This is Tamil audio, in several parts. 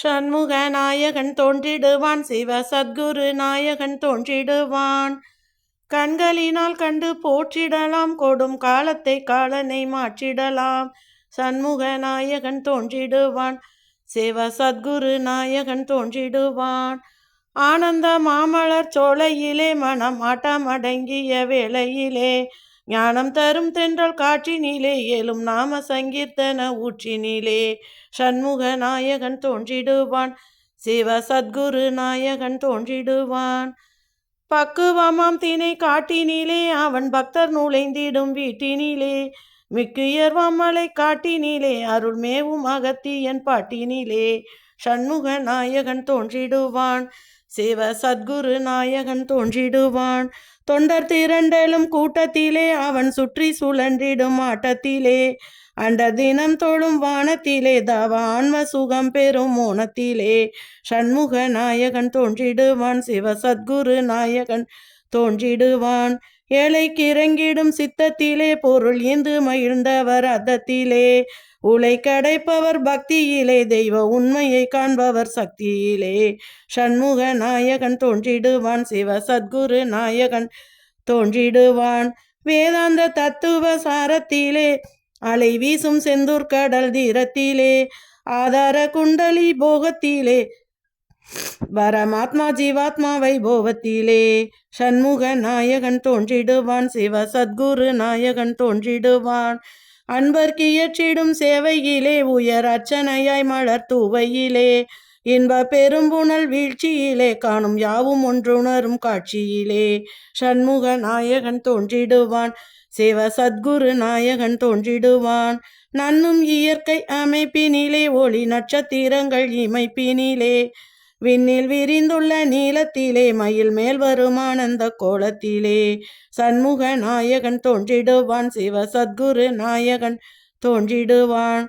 சண்முக நாயகன் தோன்றிடுவான் சிவ சத்குரு நாயகன் தோன்றிடுவான். கண்களினால் கண்டு போற்றிடலாம் கொடும் காலத்தை காலனை மாற்றிடலாம். சண்முக நாயகன் தோன்றிடுவான் சிவ சத்குரு நாயகன் தோன்றிடுவான். ஆனந்த மாமலர் சோலையிலே மனம் ஆட்டம் அடங்கிய வேளையிலே ஞானம் தரும் தென்றல் காற்றினிலே ஏலும் நாம சங்கீர்த்தன ஊற்றினிலே. சண்முக நாயகன் தோன்றிடுவான் சிவ சத்குரு நாயகன் தோன்றிடுவான். பக்குவமாம் தினை காட்டினிலே அவன் பக்தர் நுழைந்திடும் வீட்டினிலே. மிக்குயர்வாமலை காட்டினிலே அருள் மேவும் அகத்தியன் பாட்டினிலே. சண்முக நாயகன் தோன்றிடுவான் சிவ சத்குரு நாயகன் தோன்றிடுவான். தொண்டர் திரண்டலும் கூட்டத்திலே அவன் சுற்றி சுழன்றிடும் ஆட்டத்திலே. அண்ட தினம் தொழும் வானத்திலே தவ ஆன்ம சுகம் பெறும் மோனத்திலே. சண்முக நாயகன் தோன்றிடுவான் சிவ சத்குரு நாயகன் தோன்றிடுவான். ஏழைக்கு இறங்கிடும் சித்தத்திலே பொருள் இந்து மகிழ்ந்தவர் அத்தத்திலே. உலை கடைப்பவர் பக்தியிலே தெய்வ உண்மையை காண்பவர் சக்தியிலே. சண்முக நாயகன் தோன்றிடுவான் சிவ சத்குரு நாயகன் தோன்றிடுவான். வேதாந்த தத்துவ சாரத்திலே அலை வீசும் செந்தூர் கடல் தீரத்திலே. ஆதார குண்டலி போகத்திலே வரமாத்மா ஜீவாத்மா போவத்திலே. சண்முக நாயகன் தோன்றிடுவான் சிவ சத்குரு நாயகன் தோன்றிடுவான். அன்பர் கியற்றிடும் சேவையிலே உயர் அர்ச்சனையாய் மலர் தூவையிலே. இன்ப பெரும்புணல் வீழ்ச்சியிலே காணும் யாவும் ஒன்றுணரும் காட்சியிலே. சண்முக நாயகன் தோன்றிடுவான் சிவ சத்குரு நாயகன் தோன்றிடுவான். நன்னும் இயற்கை அமைப்பினிலே ஒளி நட்சத்திரங்கள் இமைப்பினிலே. விண்ணில் விரிந்துள்ள நீளத்திலே மயில் மேல் வரும் ஆனந்த கோலத்திலே. சண்முக நாயகன் தோன்றிடுவான் சிவ சத்குரு நாயகன் தோன்றிடுவான்.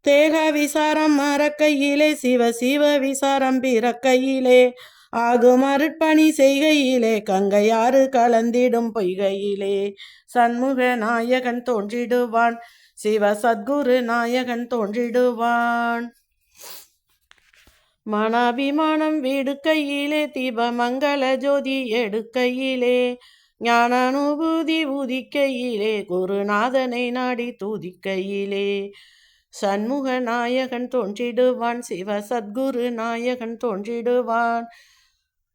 தேக விசாரம் மறக்கையிலே சிவ சிவ விசாரம் பிறக்கையிலே. ஆகும் அருட்பணி செய்கையிலே கங்கையாறு கலந்திடும் பொய்கையிலே. சண்முக நாயகன் தோன்றிடுவான் சிவ சத்குரு நாயகன் தோன்றிடுவான். மனாபிமானம் விடுக்கையிலே தீப மங்கள ஜோதி எடுக்கையிலே ஞான அனுபூதி உதிக்கையிலே குருநாதனை நாடி தூதிக்கையிலே. சண்முக நாயகன் தோன்றிடுவான் சிவ சத்குரு நாயகன் தோன்றிடுவான்.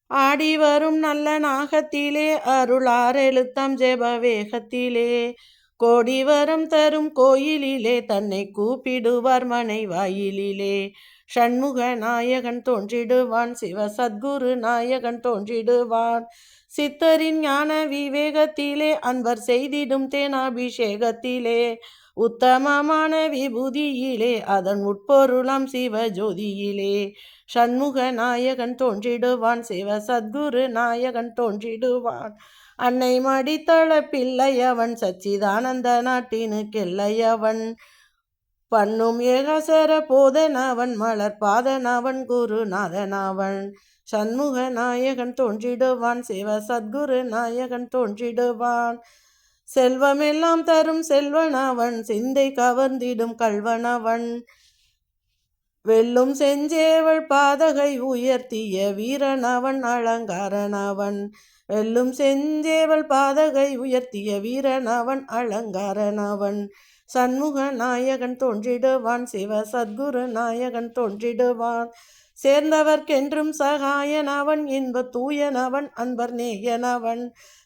ஆடி வரும் நல்ல நாகத்திலே அருளார் எழுத்தம் ஜெப வேகத்திலே. கோடி வரம் தரும் கோயிலிலே தன்னை கூப்பிடுவார் மனை வாயிலிலே ஷண்முக நாயகன் தோன்றிடுவான் சிவ சத்குரு நாயகன் தோன்றிடுவான். சித்தரின் ஞான விவேகத்திலே அன்பர் செய்திடும் தேனாபிஷேகத்திலே. உத்தமமான விபூதியிலே அதன் உட்பொருளாம் சிவ ஜோதியிலே. ஷண்முக நாயகன் தோன்றிடுவான் சிவ சத்குரு நாயகன் தோன்றிடுவான். அன்னை மடித்தள பிள்ளையவன் சச்சிதானந்த நாட்டினு கிள்ளையவன் பண்ணும் ஏகசர போதனவன் மலர் பாதனவன் குருநாதனவன் சண்முக நாயகன் தோன்றிடுவான் சிவ சத்குரு நாயகன் தோன்றிடுவான். செல்வமெல்லாம் தரும் செல்வனவன் சிந்தை கவர்ந்திடும் கல்வனவன் வெல்லும் செஞ்சேவள் பாதகை உயர்த்திய வீரனவன் அலங்காரனவன் வெல்லும் செஞ்சேவள் பாதகை உயர்த்திய வீரன் அவன் அலங்காரன் அவன். சண்முக நாயகன் தோன்றிடுவான் சிவ சத்குரு நாயகன் தோன்றிடுவான். சேர்ந்தவர்க்கென்றும் சகாயன் அவன் இன்ப தூயனவன் அன்பர் நேயனவன்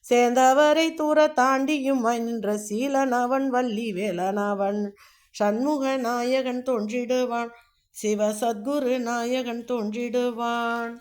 சேர்ந்தவரை தூர தாண்டியும் நின்ற சீலனவன் வள்ளி வேலனவன் சண்முக நாயகன் தோன்றிடுவான் சிவ சத்குரு நாயகன் தோன்றிடுவான்.